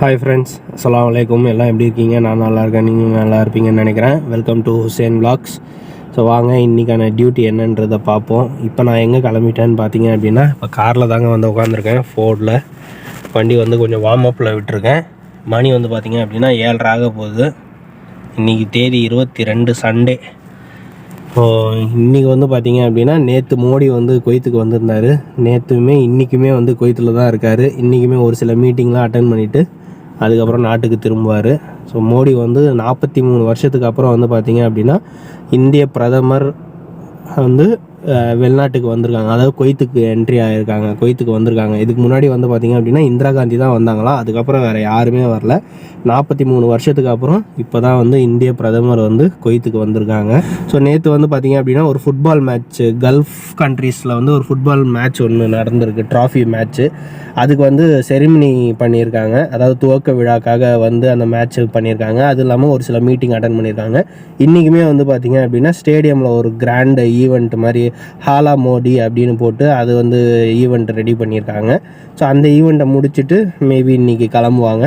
Hi friends அஸ்லாம் வலைக்கம் எல்லாம் எப்படி இருக்கீங்க? நான் நல்லா இருக்கேன். நீங்கள் நல்லா இருப்பீங்கன்னு நினைக்கிறேன். Welcome to Hussain blogs so வாங்க இன்றைக்கான டியூட்டி என்னன்றதை பார்ப்போம். இப்போ நான் எங்கே கிளம்பிட்டேன்னு பார்த்தீங்க அப்படின்னா இப்போ காரில் தாங்க வந்து உட்காந்துருக்கேன் ஃபோர்டில் வண்டி வந்து கொஞ்சம் வார்ம் அப்பில் விட்டுருக்கேன். மணி வந்து பார்த்தீங்க அப்படின்னா ஏழரை ஆக போகுது. இன்றைக்கி தேதி இருபத்தி ரெண்டு சண்டே ஸோ இன்றைக்கி வந்து பார்த்தீங்க அப்படின்னா நேற்று மோடி வந்து கொய்த்துக்கு வந்திருந்தார். நேற்றுமே இன்றைக்குமே வந்து கொய்த்தில் தான் இருக்கார். இன்றைக்குமே ஒரு சில மீட்டிங்லாம் அட்டன் பண்ணிவிட்டு அதுக்கப்புறம் நாட்டுக்கு திரும்புவார். ஸோ மோடி வந்து நாற்பத்தி மூணு வருஷத்துக்கு அப்புறம் வந்து பார்த்திங்க அப்படின்னா இந்திய பிரதமர் வந்து வெளிநாட்டுக்கு வந்திருக்காங்க. அதாவது கொய்த்துக்கு என்ட்ரி ஆகிருக்காங்க கொய்த்துக்கு வந்திருக்காங்க. இதுக்கு முன்னாடி வந்து பார்த்தீங்க அப்படின்னா இந்திரா காந்தி தான் வந்தாங்களாம் அதுக்கப்புறம் வேறு யாருமே வரல. நாற்பத்தி மூணு வருஷத்துக்கு அப்புறம் இப்போ தான் வந்து இந்திய பிரதமர் வந்து கொய்த்துக்கு வந்திருக்காங்க. ஸோ நேற்று வந்து பார்த்தீங்க அப்படின்னா ஒரு ஃபுட்பால் மேட்ச்சு கல்ஃப் கண்ட்ரீஸில் வந்து ஒரு ஃபுட்பால் மேட்ச் ஒன்று நடந்திருக்கு. ட்ராஃபி மேட்ச்சு அதுக்கு வந்து செரிமனி பண்ணியிருக்காங்க. அதாவது துவக்க விழாக்காக வந்து அந்த மேட்ச் பண்ணியிருக்காங்க. அது இல்லாமல் ஒரு சில மீட்டிங் அட்டன் பண்ணியிருக்காங்க. இன்றைக்குமே வந்து பார்த்திங்க அப்படின்னா ஸ்டேடியமில் ஒரு கிராண்ட் ஈவெண்ட் மாதிரி ஹாலா மோடி அப்படின்னு போட்டு அது வந்து ஈவெண்ட் ரெடி பண்ணியிருக்காங்க. ஸோ அந்த ஈவெண்ட்டை முடிச்சுட்டு மேபி இன்றைக்கி கிளம்புவாங்க.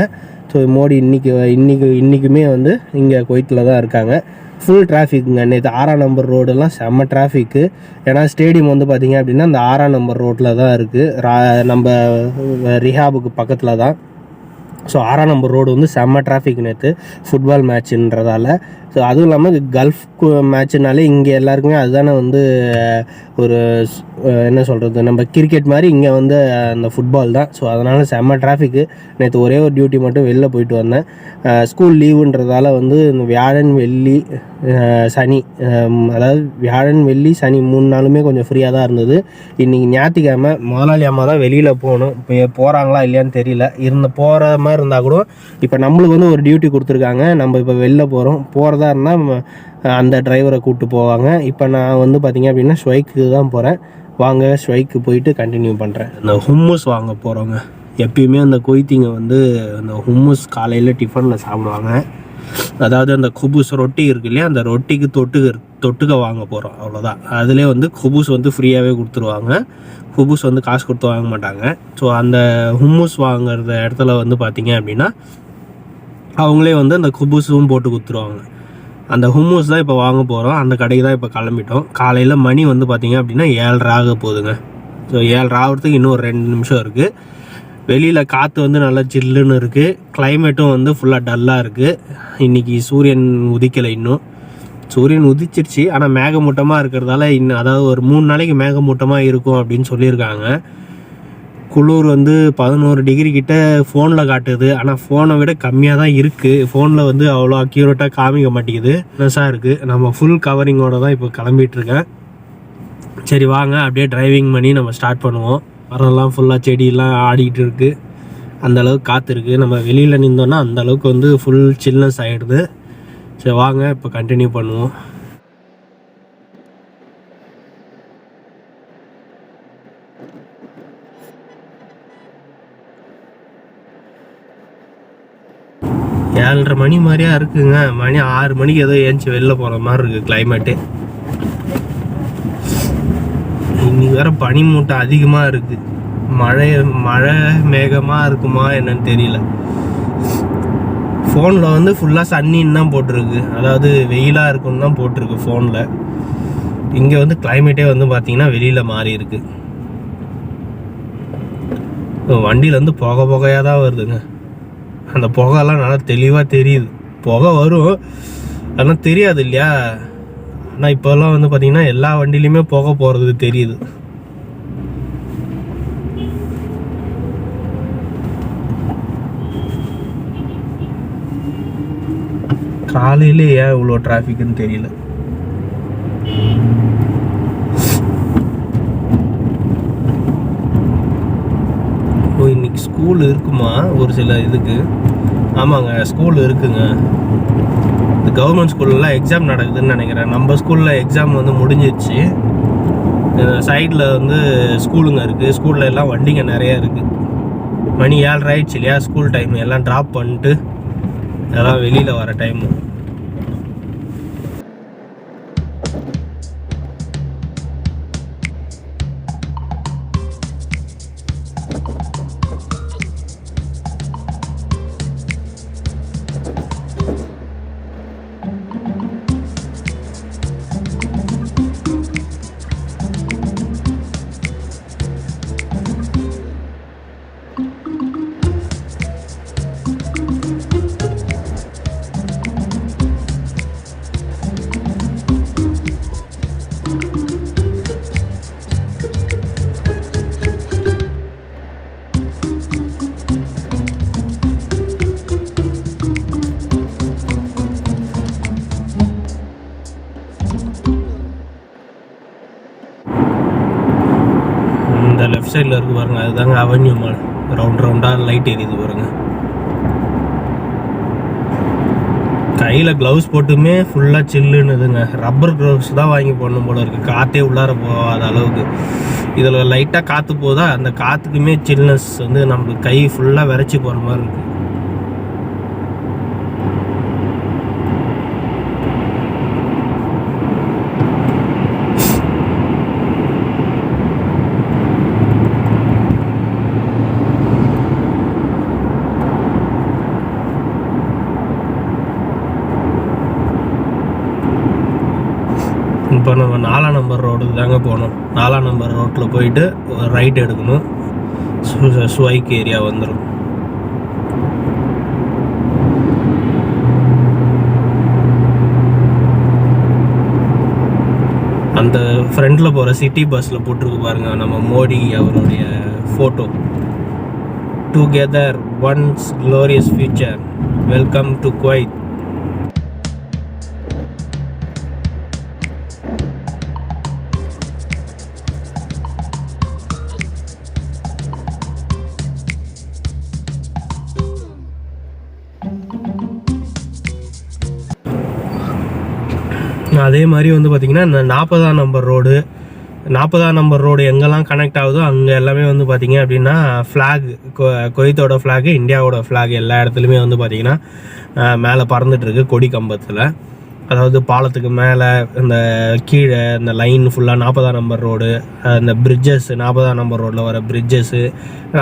ஸோ மோடி இன்றைக்கி இன்னைக்கு இன்றைக்குமே வந்து இங்கே குவைத்தில் தான் இருக்காங்க. ஃபுல் டிராஃபிக்குங்க நேற்று ஆறாம் நம்பர் ரோடெல்லாம் செம்ம டிராஃபிக்கு ஏன்னா ஸ்டேடியம் வந்து பார்த்தீங்க அப்படின்னா அந்த ஆறாம் நம்பர் ரோட்டில் தான் இருக்குது நம்ம ரிஹாபுக்கு பக்கத்தில் தான். ஸோ ஆறாம் நம்பர் ரோடு வந்து செம்ம டிராஃபிக் நேற்று ஃபுட்பால் மேட்ச்சுன்றதால ஸோ அதுவும் இல்லாமல் கல்ஃப் மேட்ச்னாலே இங்கே எல்லாருக்குமே அதுதானே வந்து ஒரு என்ன சொல்கிறது நம்ம கிரிக்கெட் மாதிரி இங்கே வந்து அந்த ஃபுட்பால் தான். ஸோ அதனால் செம்ம டிராஃபிக்கு நேற்று ஒரே ஒரு டியூட்டி மட்டும் வெளில போயிட்டு வந்தேன். ஸ்கூல் லீவுன்றதால வந்து இந்த வியாழன் வெள்ளி சனி அதாவது வியாழன் வெள்ளி சனி மூணு நாளுமே கொஞ்சம் ஃப்ரீயாக தான் இருந்தது. இன்றைக்கி ஞாயிற்றுக்கிழமை முதலாளி அம்மா தான் வெளியில் போகணும். இப்போ போகிறாங்களா இல்லையான்னு தெரியல. இருந்த போகிற மாதிரி இருந்தால் கூட இப்போ நம்மளுக்கு வந்து ஒரு டியூட்டி கொடுத்துருக்காங்க. நம்ம இப்போ வெளில போகிறோம் போகிறத இருந்தால் அந்த டிரைவரை கூப்பிட்டு போவாங்க. இப்போ நான் வந்து பார்த்திங்க அப்படின்னா ஸ்வைக்கு தான் போகிறேன் வாங்க ஸ்வைக்கு போயிட்டு கண்டினியூ பண்ணுறேன் இந்த ஹும்முஸ் வாங்க போகிறோங்க எப்பயுமே அந்த கொய்த்திங்க வந்து அந்த ஹும்முஸ் காலையில் டிஃபனில் சாப்பிடுவாங்க. அதாவது அந்த குபூஸ் ரொட்டி இருக்கு இல்லையா அந்த ரொட்டிக்கு தொட்டுக்க தொட்டுக்க வாங்க போகிறோம் அவ்வளோதான் அதிலே வந்து குபூஸ் வந்து ஃப்ரீயாகவே கொடுத்துருவாங்க. குபூஸ் வந்து காசு கொடுத்து வாங்க மாட்டாங்க. ஸோ அந்த ஹும்முஸ் வாங்குறத இடத்துல வந்து பார்த்தீங்க அப்படின்னா அவங்களே வந்து அந்த குபூஸும் போட்டு கொடுத்துருவாங்க. அந்த ஹும்மூஸ் தான் இப்போ வாங்க போகிறோம் அந்த கடைக்கு தான் இப்போ கிளம்பிட்டோம். காலையில் மணி வந்து பார்த்தீங்க அப்படின்னா ஏழரை ஆக போகுதுங்க. ஸோ ஏழரை ஆகிறதுக்கு இன்னும் ஒரு ரெண்டு நிமிஷம் இருக்குது வெளியில் காற்று வந்து நல்லா ஜில்லுன்னு இருக்குது கிளைமேட்டும் வந்து ஃபுல்லாக டல்லாக இருக்குது இன்றைக்கி சூரியன் உதிக்கலை இன்னும். சூரியன் உதிச்சிருச்சு. ஆனால் மேகமூட்டமாக இருக்கிறதால இன்னும் அதாவது ஒரு மூணு நாளைக்கு மேகமூட்டமாக இருக்கும் அப்படின்னு சொல்லியிருக்காங்க. குளிர் வந்து பதினோரு டிகிரி கிட்ட ஃபோனில் காட்டுது. ஆனால் ஃபோனை விட கம்மியாக தான் இருக்குது ஃபோனில் வந்து அவ்வளோ அக்யூரேட்டாக காமிக்க மாட்டேங்குது. ப்ளஸ்ஸாக இருக்குது நம்ம ஃபுல் கவரிங்கோட தான் இப்போ கிளம்பிகிட்ருக்கேன் சரி வாங்க. அப்படியே டிரைவிங் பண்ணி நம்ம ஸ்டார்ட் பண்ணுவோம். மரம்லாம் ஃபுல்லாக செடியெல்லாம் ஆடிக்கிட்டு இருக்குது அந்தளவுக்கு காற்று இருக்குது நம்ம வெளியில் நின்றோன்னா அந்த அளவுக்கு வந்து ஃபுல் சில்னஸ் ஆகிடுது சரி வாங்க. இப்போ கண்டினியூ பண்ணுவோம் ஏழரை மணி மாதிரியா இருக்குங்க. மணி ஆறு மணிக்கு ஏதோ ஏஞ்சி வெளில போகிற மாதிரி இருக்குது கிளைமேட்டு இன்னைக்கு வேற பனி மூட்டை அதிகமாக இருக்கு. மழை மழை மேகமாக இருக்குமா என்னன்னு தெரியல. ஃபோனில் வந்து ஃபுல்லாக சன்னின்னு தான் போட்டிருக்கு. அதாவது வெயிலாக இருக்குன்னு தான் போட்டிருக்கு ஃபோனில் இங்கே வந்து கிளைமேட்டே வந்து பார்த்தீங்கன்னா வெளியில் மாறி இருக்கு. வண்டியில் வந்து புகை புகையாக தான் வருதுங்க. அந்த புகைலாம் நல்லா தெளிவாக தெரியுது. புகை வரும். ஆனால் தெரியாது இல்லையா? ஆனால் இப்போல்லாம் வந்து பார்த்தீங்கன்னா எல்லா வண்டிலையுமே புகை போகிறது தெரியுது. காலையில ஏன் இவ்வளோ டிராஃபிக்குன்னு தெரியல ஓ இன்னைக்கு ஸ்கூல் இருக்குமா? ஒரு சில இதுக்கு. ஆமாங்க ஸ்கூல் இருக்குங்க. இந்த கவர்மெண்ட் ஸ்கூல்லலாம் எக்ஸாம் நடக்குதுன்னு நினைக்கிறேன். நம்ம ஸ்கூலில் எக்ஸாம் வந்து முடிஞ்சிருச்சு. சைடில் வந்து ஸ்கூலுங்க இருக்குது ஸ்கூலில் எல்லாம் வண்டிங்க நிறையா இருக்குது மணி ஏழரை ஆயிடுச்சு இல்லையா? ஸ்கூல் டைம் எல்லாம் ட்ராப் பண்ணிட்டு எல்லாம் வெளியில் வர டைமு லெஃப்ட் சைடில் இருக்கு பாருங்க. அதுதாங்க அவென்யூ மால் ரவுண்ட் ரவுண்டாக லைட் எரியுது பாருங்க. கையில் க்ளவுஸ் போட்டுமே ஃபுல்லாக சில்லுன்னுதுங்க ரப்பர் க்ளவுஸ் தான் வாங்கி போடணும் போல இருக்குது காற்றே உள்ளார போகாத அளவுக்கு. இதில் லைட்டாக காற்று போதா அந்த காற்றுக்குமே சில்னஸ் வந்து நம்ம கை ஃபுல்லாக விரைச்சி போகிற மாதிரி இருக்குது இப்போ நம்ம நாலாம் நம்பர் ரோடுக்கு தாங்க போகணும் நாலாம் நம்பர் ரோட்டில் போயிட்டு ரைட் எடுக்கணும். ஸ்வைக் சுவைக் ஏரியா வந்துடும் அந்த ஃப்ரண்டில் போகிற சிட்டி பஸ்ஸில் போட்டிருக்கு பாருங்க நம்ம மோடி அவருடைய photo together once glorious future welcome to Kuwait அதே மாதிரி வந்து பார்த்திங்கன்னா இந்த நாற்பதாம் நம்பர் ரோடு நாற்பதாம் நம்பர் ரோடு எங்கெல்லாம் கனெக்ட் ஆகுதோ அங்கே எல்லாமே வந்து பார்த்திங்க அப்படின்னா ஃப்ளாக் குவைத்தோட ஃப்ளாகு இந்தியாவோட ஃப்ளாக் எல்லா இடத்துலையுமே வந்து பார்த்திங்கன்னா மேலே பறந்துட்டுருக்கு கொடி கம்பத்தில். அதாவது பாலத்துக்கு மேலே இந்த கீழே இந்த லைன் ஃபுல்லாக நாற்பதாம் நம்பர் ரோடு இந்த பிரிட்ஜஸ் நாற்பதாம் நம்பர் ரோட்டில் வர பிரிட்ஜஸ்ஸு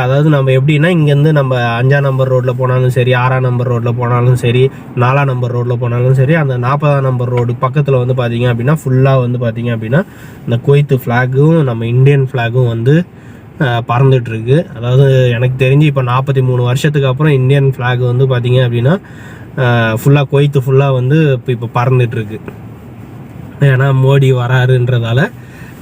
அதாவது நம்ம எப்படின்னா இங்கேருந்து நம்ம அஞ்சாம் நம்பர் ரோட்டில் போனாலும் சரி ஆறாம் நம்பர் ரோட்டில் போனாலும் சரி நாலாம் நம்பர் ரோட்டில் போனாலும் சரி அந்த நாற்பதாம் நம்பர் ரோடு பக்கத்தில் வந்து பார்த்திங்க அப்படின்னா ஃபுல்லாக வந்து பார்த்திங்க அப்படின்னா இந்த குவைத்து ஃப்ளாகும் நம்ம இந்தியன் ஃப்ளாகும் வந்து பறந்துட்டுருக்கு. அதாவது எனக்கு தெரிஞ்சு இப்போ நாற்பத்தி மூணு வருஷத்துக்கு அப்புறம் இந்தியன் ஃப்ளாக் வந்து பார்த்தீங்க அப்படின்னா ஃபுல்லாக குவைத்து ஃபுல்லாக வந்து இப்போ இப்போ பறந்துட்டுருக்கு. ஏன்னா மோடி வராருன்றதால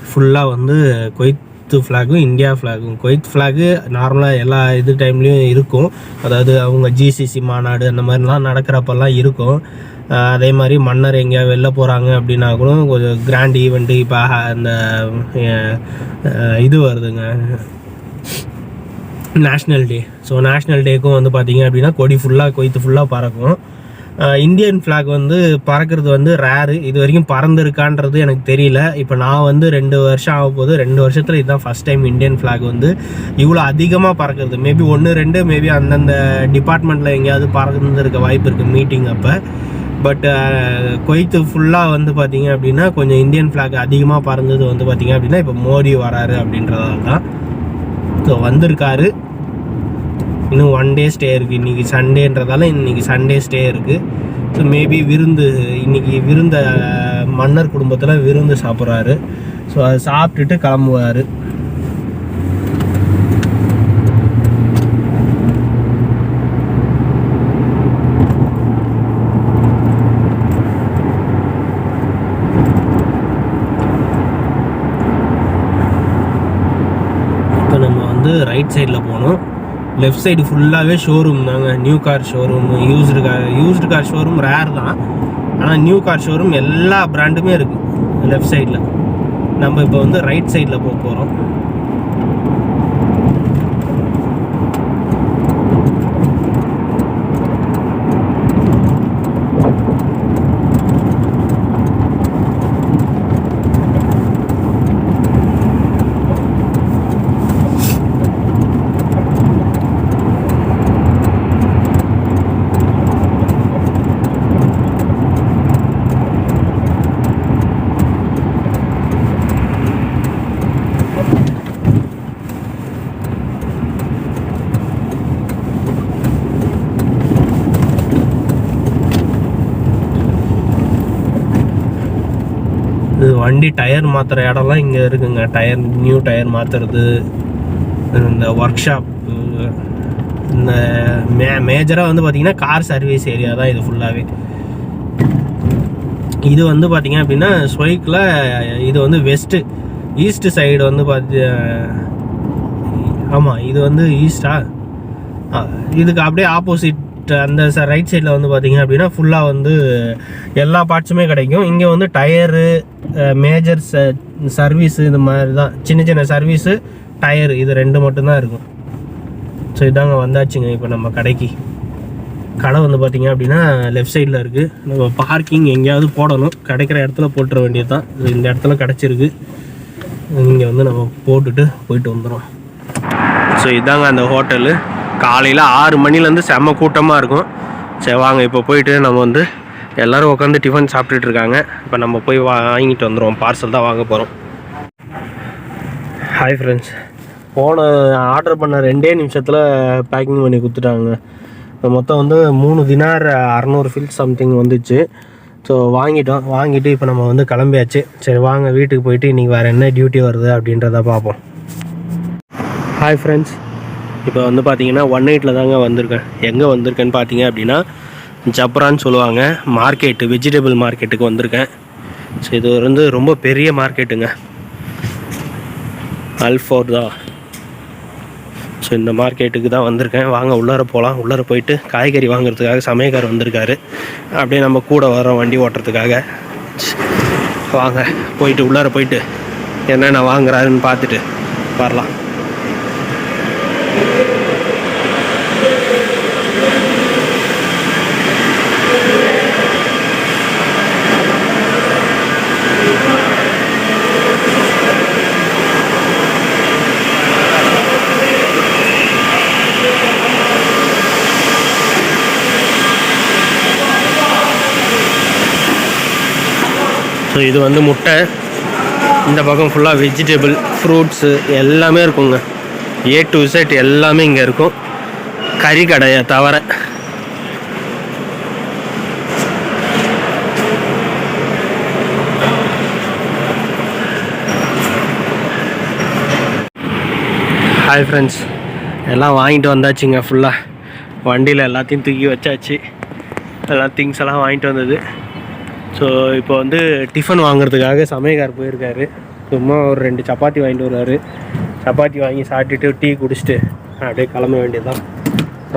ஃபுல்லாக வந்து கொய்த்து ஃப்ளாகும் இந்தியா ஃப்ளாகும் குவைத் ஃப்ளாகு நார்மலாக எல்லா இது டைம்லேயும் இருக்கும். அதாவது அவங்க ஜிசிசி மாநாடு அந்த மாதிரிலாம் நடக்கிறப்பெல்லாம் இருக்கும். அதே மாதிரி மன்னர் எங்கேயா வெளில போகிறாங்க அப்படின்னா கூட கொஞ்சம் கிராண்ட் ஈவெண்ட்டு இப்போ அந்த இது வருதுங்க. நேஷ்னல் டே ஸோ நேஷ்னல் டேக்கும் வந்து பார்த்தீங்க அப்படின்னா கொடி ஃபுல்லாக கொய்த்து ஃபுல்லாக பறக்கும். இந்தியன் ஃப்ளாக் வந்து பறக்கிறது வந்து ரேரு இது வரைக்கும் பறந்துருக்கான்றது எனக்கு தெரியல. இப்போ நான் வந்து ரெண்டு வருஷம் ஆக போது ரெண்டு வருஷத்தில் இதுதான் ஃபஸ்ட் டைம் இந்தியன் ஃப்ளாக் வந்து இவ்வளோ அதிகமாக பறக்கிறது. மேபி ஒன்று ரெண்டு மேபி அந்தந்த டிபார்ட்மெண்ட்டில் எங்கேயாவது பறந்துருக்க வாய்ப்பு இருக்குது மீட்டிங் அப்போ. பட் கொய்த்து ஃபுல்லாக வந்து பார்த்தீங்க அப்படின்னா கொஞ்சம் இந்தியன் ஃப்ளாக் அதிகமாக பறந்தது வந்து பார்த்தீங்க அப்படின்னா இப்போ மோடி வராரு அப்படின்றதால தான். ஸோ வந்திருக்காரு. இன்னும் ஒன் டே ஸ்டே இருக்குது இன்றைக்கி சண்டேன்றதால இன்னைக்கு சண்டே ஸ்டே இருக்குது ஸோ மேபி விருந்து இன்னைக்கு விருந்த மன்னர் குடும்பத்தில் விருந்து சாப்பிட்றாரு. ஸோ அதை சாப்பிட்டுட்டு கிளம்புவார் இப்போ நம்ம வந்து ரைட் சைடில் போகணும். லெஃப்ட் சைடு ஃபுல்லாகவே ஷோரூம் தாங்க. New car showroom used car used car showroom rare தான். ஆனால் நியூ கார் ஷோரூம் எல்லா பிராண்டுமே இருக்குது லெஃப்ட் சைடில் நம்ம இப்போ வந்து ரைட் சைடில் போக போகிறோம் இது வண்டி டயர் மாற்றுற இடம்லாம் இங்கே இருக்குங்க. டயர் நியூ டயர் மாற்றுறது இந்த ஒர்க் ஷாப் இந்த மே மேஜராக வந்து பார்த்திங்கன்னா கார் சர்வீஸ் ஏரியா தான் இது ஃபுல்லாகவே இது வந்து பார்த்திங்க அப்படின்னா ஸ்வைக்கில் இது வந்து வெஸ்ட்டு ஈஸ்ட்டு சைடு வந்து பார்த்து ஆமாம் இது வந்து ஈஸ்டா இதுக்கு அப்படியே ஆப்போசிட் Uh, அந்த ரைட் சைடில் வந்து பார்த்திங்க அப்படின்னா ஃபுல்லாக வந்து எல்லா பார்ட்ஸுமே கிடைக்கும். இங்கே வந்து டயரு மேஜர் சர்வீஸு இது மாதிரி தான். சின்ன சின்ன சர்வீஸு டயரு இது ரெண்டு மட்டும்தான் இருக்கும். ஸோ இதாங்க வந்தாச்சுங்க இப்போ நம்ம கடைக்கு. கடை வந்து பார்த்திங்க அப்படின்னா லெஃப்ட் சைடில் இருக்குது நம்ம பார்க்கிங் எங்கேயாவது போடணும். கிடைக்கிற இடத்துல போட்டுற வேண்டியது தான் இந்த இடத்துல கிடச்சிருக்கு. இங்கே வந்து நம்ம போட்டுட்டு போயிட்டு வந்துடும் ஸோ இதாங்க அந்த ஹோட்டலு காலையில் ஆறு மணிலேருந்து செம்ம கூட்டமாக இருக்கும். சரி வாங்க இப்போ போயிட்டு நம்ம வந்து எல்லோரும் உட்காந்து டிஃபன் சாப்பிட்டுட்டு இருக்காங்க. இப்போ நம்ம போய் வா வாங்கிட்டு வந்துடுவோம் பார்சல் தான் வாங்க போகிறோம் ஹாய் ஃப்ரெண்ட்ஸ் போன ஆர்டர் பண்ண ரெண்டே நிமிஷத்தில் பேக்கிங் பண்ணி கொடுத்துட்டாங்க. இப்போ மொத்தம் வந்து மூணு தினார் அறநூறு ஃபில் சம்திங் வந்துச்சு. ஸோ வாங்கிட்டோம். வாங்கிட்டு இப்போ நம்ம வந்து கிளம்பியாச்சு. சரி வாங்க வீட்டுக்கு போயிட்டு இன்றைக்கி வேறு என்ன டியூட்டி வருது அப்படின்றத பார்ப்போம். ஹாய் ஃப்ரெண்ட்ஸ் இப்போ வந்து பார்த்தீங்கன்னா ஒன் எயிட்டில் தாங்க வந்திருக்கேன். எங்கே வந்திருக்கேன்னு பார்த்தீங்க அப்படின்னா ஜப்ரான்னு சொல்லுவாங்க. மார்க்கெட்டு வெஜிடபிள் மார்க்கெட்டுக்கு வந்திருக்கேன். ஸோ இது வந்து ரொம்ப பெரிய மார்க்கெட்டுங்க அல்ஃபோர்தா ஸோ இந்த மார்க்கெட்டுக்கு தான் வந்திருக்கேன். வாங்க உள்ளார போகலாம் உள்ளார போயிட்டு காய்கறி வாங்குறதுக்காக சமயக்கார் வந்திருக்காரு. அப்படியே நம்ம கூட வரோம் வண்டி ஓட்டுறதுக்காக. வாங்க போயிட்டு உள்ளார போயிட்டு என்னென்ன வாங்குறாருன்னு பார்த்துட்டு வரலாம். ஸோ இது வந்து முட்டை. இந்த பக்கம் ஃபுல்லாக வெஜிடபிள் ஃப்ரூட்ஸு எல்லாமே இருக்குங்க. ஏ டு செட் எல்லாமே இங்கே இருக்கும். கறி கடையை தவிர. ஹாய் ஃப்ரெண்ட்ஸ் எல்லாம் வாங்கிட்டு வந்தாச்சுங்க ஃபுல்லாக வண்டியில் எல்லாத்தையும் தூக்கி வச்சாச்சு. எல்லாம் திங்ஸ் எல்லாம் வாங்கிட்டு வந்தது. ஸோ இப்போ வந்து டிஃபன் வாங்குறதுக்காக சமயக்கார் போயிருக்காரு. சும்மா ஒரு ரெண்டு சப்பாத்தி வாங்கிட்டு வருவார். சப்பாத்தி வாங்கி சாப்பிட்டுட்டு டீ குடிச்சிட்டு அப்படியே கிளம்ப வேண்டியதுதான்.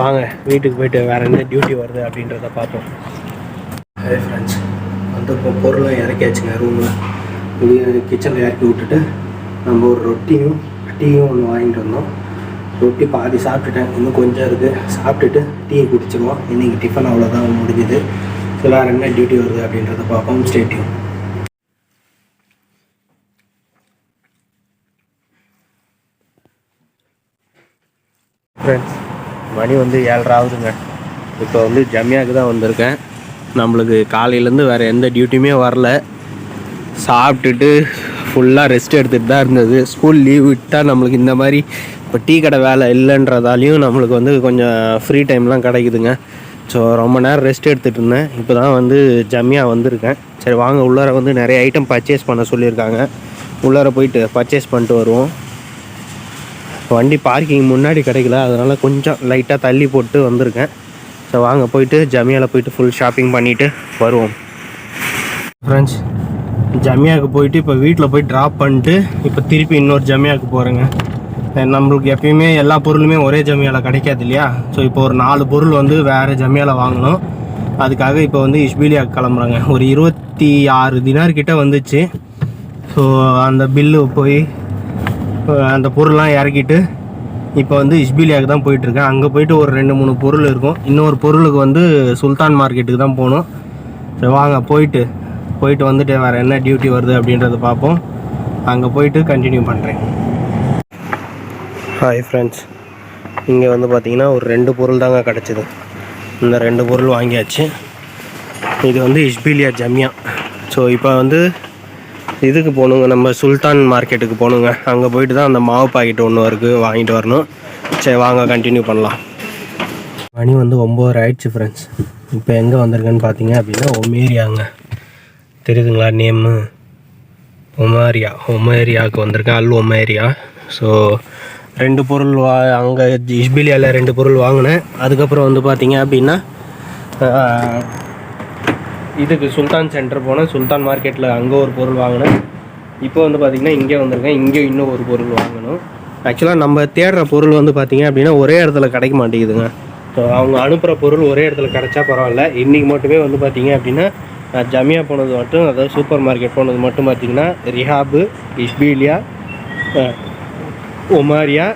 வாங்க வீட்டுக்கு போயிட்டு வேறு என்ன டியூட்டி வருது அப்படின்றத பார்ப்போம். ஹே ஃப்ரெண்ட்ஸ் வந்து இப்போ பொருளை இறக்கியாச்சுங்க ரூமில் வெளியே கிச்சனில் இறக்கி விட்டுட்டு நம்ம ஒரு ரொட்டியும் டீயும் ஒன்று வாங்கிட்டு வந்தோம். ரொட்டி பாதி சாப்பிட்டுட்டேன். இன்னும் கொஞ்சம் இருக்குது சாப்பிட்டுட்டு டீ குடிச்சிருவோம். இன்றைக்கி டிஃபன் அவ்வளோதான் முடிஞ்சுது. ஃபுல்லாக என்ன டியூட்டி வருது அப்படின்றத பார்ப்போம். ஸ்டேட்யூம் ஃப்ரெண்ட்ஸ் மணி வந்து ஏழரை ஆகுதுங்க. இப்போ வந்து ஜம்யாவுக்கு தான் வந்திருக்கேன். நம்மளுக்கு காலையிலேருந்து வேறு எந்த டியூட்டியுமே வரல. சாப்பிட்டுட்டு ஃபுல்லாக ரெஸ்ட் எடுத்துகிட்டு தான் இருந்தது. ஸ்கூல் லீவ் விட்டால் நம்மளுக்கு இந்த மாதிரி இப்போ டீ கடை வேலை இல்லைன்றதாலையும் நம்மளுக்கு வந்து கொஞ்சம் ஃப்ரீ டைம்லாம் கிடைக்குதுங்க. ஸோ ரொம்ப நேரம் ரெஸ்ட் எடுத்துகிட்டு இருந்தேன். இப்போ தான் வந்து ஜம்மியாக வந்திருக்கேன். சரி வாங்க. உள்ளார வந்து நிறைய ஐட்டம் பர்ச்சேஸ் பண்ண சொல்லியிருக்காங்க. உள்ளார போயிட்டு பர்ச்சேஸ் பண்ணிட்டு வருவோம். வண்டி பார்க்கிங் முன்னாடி கிடைக்கல. அதனால் கொஞ்சம் லைட்டாக தள்ளி போட்டு வந்திருக்கேன். ஸோ வாங்க. போயிட்டு ஜமியாவில் போயிட்டு ஃபுல் ஷாப்பிங் பண்ணிவிட்டு வருவோம். ஃப்ரெண்ட்ஸ் ஜமியாவுக்கு போயிட்டு இப்போ வீட்டில் போய் ட்ராப் பண்ணிட்டு இப்போ திருப்பி இன்னொரு ஜமியாவுக்கு போகிறேங்க நம்மளுக்கு எப்பயுமே எல்லா பொருளுமே ஒரே ஜமியாவில் கிடைக்காது இல்லையா? ஸோ இப்போ ஒரு நாலு பொருள் வந்து வேறு ஜமியாவில் வாங்கணும். அதுக்காக இப்போ வந்து இஷ்பீலியாவுக்கு கிளம்புறாங்க. ஒரு இருபத்தி ஆறு தினார் கிட்ட வந்துச்சு. ஸோ அந்த பில்லு போய் அந்த பொருள்லாம் இறக்கிட்டு இப்போ வந்து இஸ்பிலியாவுக்கு தான் போயிட்டுருக்கேன். அங்கே போயிட்டு ஒரு ரெண்டு மூணு பொருள் இருக்கும். இன்னொரு பொருளுக்கு வந்து சுல்தான் மார்க்கெட்டுக்கு தான் போகணும். சரி வாங்க போயிட்டு போயிட்டு வந்துட்டு வேறு என்ன டியூட்டி வருது அப்படின்றத பார்ப்போம். அங்கே போயிட்டு கண்டினியூ பண்ணுறேன் ஹாய் ஃப்ரெண்ட்ஸ் இங்கே வந்து பார்த்தீங்கன்னா ஒரு ரெண்டு பொருள் தாங்க கிடச்சிது. இந்த ரெண்டு பொருள் வாங்கியாச்சு. இது வந்து இஷ்பிலியா ஜம்யா. ஸோ இப்போ வந்து இதுக்கு போகணுங்க நம்ம சுல்தான் மார்க்கெட்டுக்கு போகணுங்க அங்கே போயிட்டு தான் அந்த மாவு பாக்கெட் ஒன்று இருக்குது வாங்கிட்டு வரணும். சரி வாங்க கண்டினியூ பண்ணலாம். மணி வந்து ஒம்பது ஆயிடுச்சு ஃப்ரெண்ட்ஸ் இப்போ எங்கே வந்திருக்கேன்னு பார்த்தீங்க அப்படின்னா ஒமேரியாங்க. தெரியுதுங்களா நேமு ஒமேரியா. ஒமேரியாவுக்கு வந்திருக்கேன். அல் ஒமேரியா. ஸோ ரெண்டு பொருள் வா அங்கே இஸ்பிலியாவில் ரெண்டு பொருள் வாங்கினேன். அதுக்கப்புறம் வந்து பார்த்தீங்க அப்படின்னா இதுக்கு சுல்தான் சென்டர் போனேன். சுல்தான் மார்க்கெட்டில் அங்கே ஒரு பொருள் வாங்கினேன். இப்போ வந்து பார்த்திங்கன்னா இங்கே வந்திருக்கேன். இங்கே இன்னும் ஒரு பொருள் வாங்கணும். ஆக்சுவலாக நம்ம தேடுற பொருள் வந்து பார்த்திங்க அப்படின்னா ஒரே இடத்துல கிடைக்க மாட்டேங்குதுங்க. ஸோ அவங்க அனுப்புகிற பொருள் ஒரே இடத்துல கிடைச்சா பரவாயில்ல. இன்றைக்கி மட்டுமே வந்து பார்த்திங்க அப்படின்னா நான் ஜமியா போனது மட்டும் அதாவது சூப்பர் மார்க்கெட் போனது மட்டும் பார்த்திங்கன்னா ரிஹாபு இஷ்பீலியா ஒமாரியா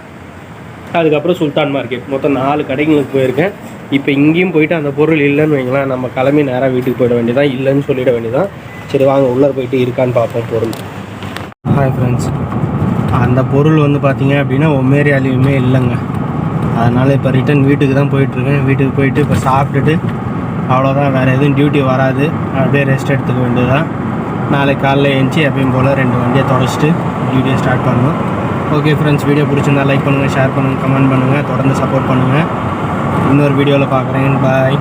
அதுக்கப்புறம் சுல்தான் மார்க்கெட். மொத்தம் நாலு கடைங்களுக்கு போயிருக்கேன். இப்போ இங்கேயும் போயிட்டு அந்த பொருள் இல்லைன்னு வைங்களேன் நம்ம கிளம்பி நேராக வீட்டுக்கு போயிட வேண்டியதான் இல்லைன்னு சொல்லிட வேண்டியதான் சரி வாங்க உள்ளே போயிட்டு இருக்கான்னு பார்ப்போம் பொருள். ஹாய் ஃப்ரெண்ட்ஸ் அந்த பொருள் வந்து பார்த்தீங்க அப்படின்னா ஒமேரியாலையுமே இல்லைங்க. அதனால் இப்போ ரிட்டன் வீட்டுக்கு தான் போயிட்டுருக்கேன். வீட்டுக்கு போயிட்டு இப்போ சாப்பிட்டுட்டு அவ்வளோதான் வேறு எதுவும் டியூட்டி வராது. அப்படியே ரெஸ்ட் எடுத்துக்க வேண்டியதான் நாளைக்கு காலையில் எழுந்துச்சி எப்பயும் போல் ரெண்டு வண்டியை தொடச்சிட்டு டியூட்டியை ஸ்டார்ட் பண்ணணும். ஓகே ஃப்ரெண்ட்ஸ் வீடியோ பிடிச்சிருந்தா லைக் பண்ணுங்கள் ஷேர் பண்ணுங்கள் கமெண்ட் பண்ணுங்கள் தொடர்ந்து சப்போர்ட் பண்ணுங்கள் இன்னொரு வீடியோவில் பார்க்குறேன். பாய்